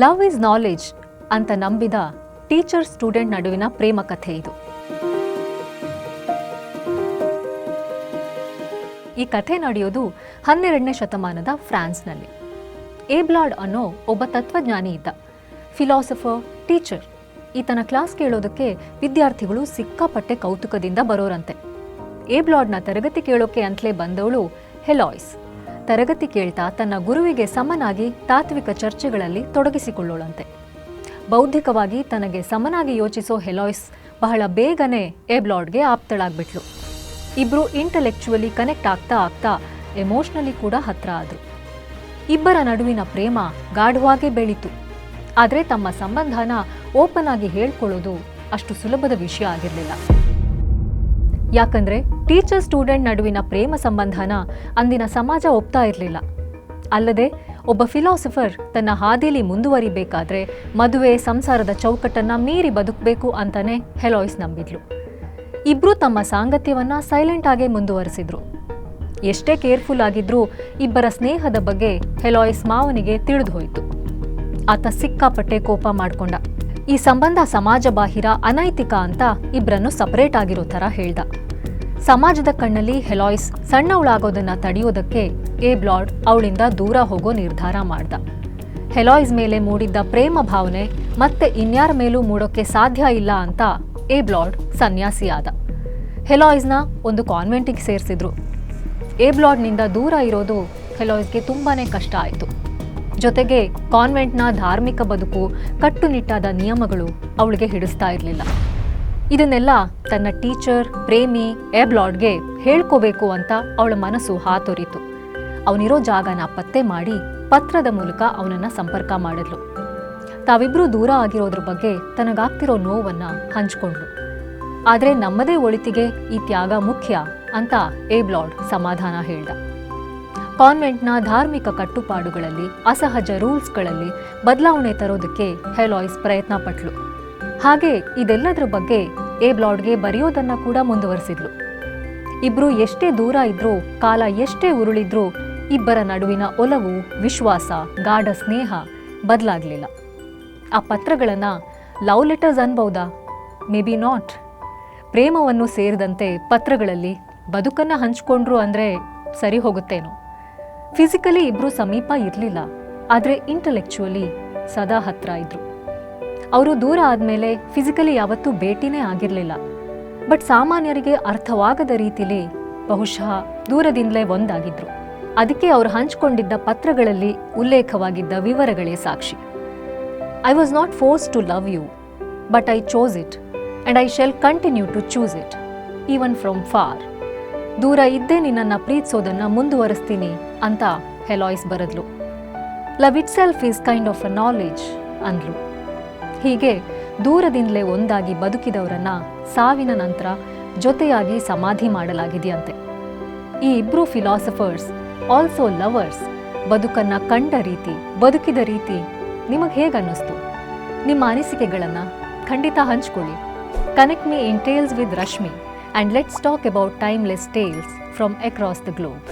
Love is knowledge ಅಂತ ನಂಬಿದ teacher student ನಡುವಿನ ಪ್ರೇಮ ಕಥೆ ಇದು. ಈ ಕಥೆ ನಡೆಯೋದು ಹನ್ನೆರಡನೇ ಶತಮಾನದ ಫ್ರಾನ್ಸ್ನಲ್ಲಿ. ಏಬ್ಲಾಡ್ ಅನ್ನೋ ಒಬ್ಬ ತತ್ವಜ್ಞಾನಿ ಇದ್ದ. ಫಿಲಾಸಫರ್ ಟೀಚರ್ ಈತನ ಕ್ಲಾಸ್ ಕೇಳೋದಕ್ಕೆ ವಿದ್ಯಾರ್ಥಿಗಳು ಸಿಕ್ಕಾಪಟ್ಟೆ ಕೌತುಕದಿಂದ ಬರೋರಂತೆ. ಏಬ್ಲಾಡ್ನ ತರಗತಿ ಕೇಳೋಕೆ ಅಂತಲೇ ಬಂದವಳು ಹೆಲಾಯ್ಸ್ ತರಗತಿ ಕೇಳ್ತಾ ತನ್ನ ಗುರುವಿಗೆ ಸಮನಾಗಿ ತಾತ್ವಿಕ ಚರ್ಚೆಗಳಲ್ಲಿ ತೊಡಗಿಸಿಕೊಳ್ಳೋಳಂತೆ. ಬೌದ್ಧಿಕವಾಗಿ ತನಗೆ ಸಮನಾಗಿ ಯೋಚಿಸೋ ಹೆಲಾಯ್ಸ್ ಬಹಳ ಬೇಗನೆ ಎಬ್ಲಾಡ್ಗೆ ಆಪ್ತಳಾಗ್ಬಿಟ್ಲು. ಇಬ್ರು ಇಂಟಲೆಕ್ಚುವಲಿ ಕನೆಕ್ಟ್ ಆಗ್ತಾ ಆಗ್ತಾ ಎಮೋಷ್ನಲಿ ಕೂಡ ಹತ್ರ ಆದ್ರು. ಇಬ್ಬರ ನಡುವಿನ ಪ್ರೇಮ ಗಾಢವಾಗೇ ಬೆಳೀತು. ಆದರೆ ತಮ್ಮ ಸಂಬಂಧನ ಓಪನ್ ಆಗಿ ಹೇಳ್ಕೊಳ್ಳೋದು ಅಷ್ಟು ಸುಲಭದ ವಿಷಯ ಆಗಿರಲಿಲ್ಲ. ಯಾಕಂದ್ರೆ ಟೀಚರ್ ಸ್ಟೂಡೆಂಟ್ ನಡುವಿನ ಪ್ರೇಮ ಸಂಬಂಧನ ಅಂದಿನ ಸಮಾಜ ಒಪ್ತಾ ಇರಲಿಲ್ಲ. ಅಲ್ಲದೆ ಒಬ್ಬ ಫಿಲಾಸಫರ್ ತನ್ನ ಹಾದಿಲಿ ಮುಂದುವರಿಬೇಕಾದ್ರೆ ಮದುವೆ ಸಂಸಾರದ ಚೌಕಟ್ಟನ್ನ ಮೀರಿ ಬದುಕಬೇಕು ಅಂತಾನೆ ಹೆಲಾಯ್ಸ್ ನಂಬಿದ್ಲು. ಇಬ್ರು ತಮ್ಮ ಸಾಂಗತ್ಯವನ್ನ ಸೈಲೆಂಟ್ ಆಗೇ ಮುಂದುವರೆಸಿದ್ರು. ಎಷ್ಟೇ ಕೇರ್ಫುಲ್ ಆಗಿದ್ರೂ ಇಬ್ಬರ ಸ್ನೇಹದ ಬಗ್ಗೆ ಹೆಲಾಯ್ಸ್ ಮಾವನಿಗೆ ತಿಳಿದು ಹೋಯಿತು. ಆತ ಸಿಕ್ಕಾಪಟ್ಟೆ ಕೋಪ ಮಾಡಿಕೊಂಡ. ಈ ಸಂಬಂಧ ಸಮಾಜ ಬಾಹಿರ ಅನೈತಿಕ ಅಂತ ಇಬ್ಬರನ್ನು ಸಪರೇಟ್ ಆಗಿರೋ ಥರ ಹೇಳ್ದ. ಸಮಾಜದ ಕಣ್ಣಲ್ಲಿ ಹೆಲಾಯ್ಸ್ ಸಣ್ಣವಳಾಗೋದನ್ನ ತಡೆಯೋದಕ್ಕೆ ಎ ಬ್ಲಾಡ್ ಅವಳಿಂದ ದೂರ ಹೋಗೋ ನಿರ್ಧಾರ ಮಾಡ್ದ. ಹೆಲಾಯ್ಸ್ ಮೇಲೆ ಮೂಡಿದ್ದ ಪ್ರೇಮ ಭಾವನೆ ಮತ್ತೆ ಇನ್ಯಾರ ಮೇಲೂ ಮೂಡೋಕೆ ಸಾಧ್ಯ ಇಲ್ಲ ಅಂತ ಎ ಬ್ಲಾಡ್ ಸನ್ಯಾಸಿಯಾದ ಹೆಲಾಯ್ಸ್ನ ಒಂದು ಕಾನ್ವೆಂಟಿಗೆ ಸೇರಿಸಿದ್ರು. ಎ ಬ್ಲಾಡ್ನಿಂದ ದೂರ ಇರೋದು ಹೆಲಾಯ್ಸ್ಗೆ ತುಂಬಾ ಕಷ್ಟ ಆಯಿತು. ಜೊತೆಗೆ ಕಾನ್ವೆಂಟ್ನ ಧಾರ್ಮಿಕ ಬದುಕು ಕಟ್ಟುನಿಟ್ಟಾದ ನಿಯಮಗಳು ಅವಳಿಗೆ ಹಿಡಿಸ್ತಾ ಇರಲಿಲ್ಲ. ಇದನ್ನೆಲ್ಲ ತನ್ನ ಟೀಚರ್, ಪ್ರೇಮಿ, ಎಬ್ಲಾಡ್ಗೆ ಹೇಳ್ಕೋಬೇಕು ಅಂತ ಅವಳ ಮನಸ್ಸು ಹಾತೊರಿತು. ಅವನಿರೋ ಜಾಗನ ಪತ್ತೆ ಮಾಡಿ ಪತ್ರದ ಮೂಲಕ ಅವನನ್ನ ಸಂಪರ್ಕ ಮಾಡಿದ್ಲು. ತಾವಿಬ್ರು ದೂರ ಆಗಿರೋದ್ರ ಬಗ್ಗೆ ತನಗಾಗ್ತಿರೋ ನೋವನ್ನ ಹಂಚ್ಕೊಂಡ್ಲು ಆದರೆ ನಮ್ಮದೇ ಒಳಿತಿಗೆ ಈ ತ್ಯಾಗ ಮುಖ್ಯ ಅಂತ ಏಬ್ಲಾಡ್ ಸಮಾಧಾನ ಹೇಳ್ದ. ಕಾನ್ವೆಂಟ್ನ ಧಾರ್ಮಿಕ ಕಟ್ಟುಪಾಡುಗಳಲ್ಲಿ, ಅಸಹಜ ರೂಲ್ಸ್ಗಳಲ್ಲಿ ಬದಲಾವಣೆ ತರೋದಕ್ಕೆ ಹೆಲಾಯ್ಸ್ ಪ್ರಯತ್ನ ಪಟ್ಲು ಹಾಗೆ ಇದೆಲ್ಲದರ ಬಗ್ಗೆ ಎ ಬ್ಲಾಡ್ಗೆ ಬರೆಯೋದನ್ನ ಕೂಡ ಮುಂದುವರೆಸಿದ್ಲು. ಇಬ್ರು ಎಷ್ಟೇ ದೂರ ಇದ್ರೂ, ಕಾಲ ಎಷ್ಟೇ ಉರುಳಿದ್ರೂ ಇಬ್ಬರ ನಡುವಿನ ಒಲವು, ವಿಶ್ವಾಸ, ಗಾಢ ಸ್ನೇಹ ಬದಲಾಗಲಿಲ್ಲ. ಆ ಪತ್ರಗಳನ್ನು ಲವ್ ಲೆಟರ್ಸ್ ಅನ್ಬೌದಾ? Maybe not. ಪ್ರೇಮವನ್ನು ಸೇರಿದಂತೆ ಪತ್ರಗಳಲ್ಲಿ ಬದುಕನ್ನು ಹಂಚ್ಕೊಂಡ್ರು ಅಂದರೆ ಸರಿ ಹೋಗುತ್ತೇನೋ. ಫಿಸಿಕಲಿ ಇಬ್ಬರು ಸಮೀಪ ಇರಲಿಲ್ಲ, ಆದರೆ ಇಂಟಲೆಕ್ಚುವಲಿ ಸದಾ ಹತ್ರ ಇದ್ರು. ಅವರು ದೂರ ಆದಮೇಲೆ ಫಿಸಿಕಲಿ ಯಾವತ್ತೂ ಭೇಟಿನೇ ಆಗಿರಲಿಲ್ಲ. ಬಟ್ ಸಾಮಾನ್ಯರಿಗೆ ಅರ್ಥವಾಗದ ರೀತಿಲಿ ಬಹುಶಃ ದೂರದಿಂದಲೇ ಒಂದಾಗಿದ್ರು. ಅದಕ್ಕೆ ಅವರು ಹಂಚಿಕೊಂಡಿದ್ದ ಪತ್ರಗಳಲ್ಲಿ ಉಲ್ಲೇಖವಾಗಿದ್ದ ವಿವರಗಳೇ ಸಾಕ್ಷಿ. I was not force to love you but I chose it and I shall continue to choose it even from far ದೂರ ಇದ್ದೇ ನಿನ್ನನ್ನು ಪ್ರೀತಿಸೋದನ್ನ ಮುಂದುವರಿಸ್ತೀನಿ ಅಂತ Heloise ಬರೆದ್ಲು. Love itself is kind of a knowledge ಅಂದ್ಲು. ಹೀಗೆ ದೂರದಿಂದಲೇ ಒಂದಾಗಿ ಬದುಕಿದವರನ್ನ ಸಾವಿನ ನಂತರ ಜೊತೆಯಾಗಿ ಸಮಾಧಿ ಮಾಡಲಾಗಿದೆಯಂತೆ. ಈ ಇಬ್ರು ಫಿಲಾಸಫರ್ಸ್ ಆಲ್ಸೋ ಲವರ್ಸ್ ಬದುಕನ್ನ ಕಂಡ ರೀತಿ, ಬದುಕಿದ ರೀತಿ ನಿಮಗೆ ಹೇಗನ್ನಿಸ್ತು ನಿಮ್ಮ ಅನಿಸಿಕೆಗಳನ್ನು ಖಂಡಿತ ಹಂಚ್ಕೊಳ್ಳಿ. Connect me in tales with Rashmi and let's talk about timeless tales from across the globe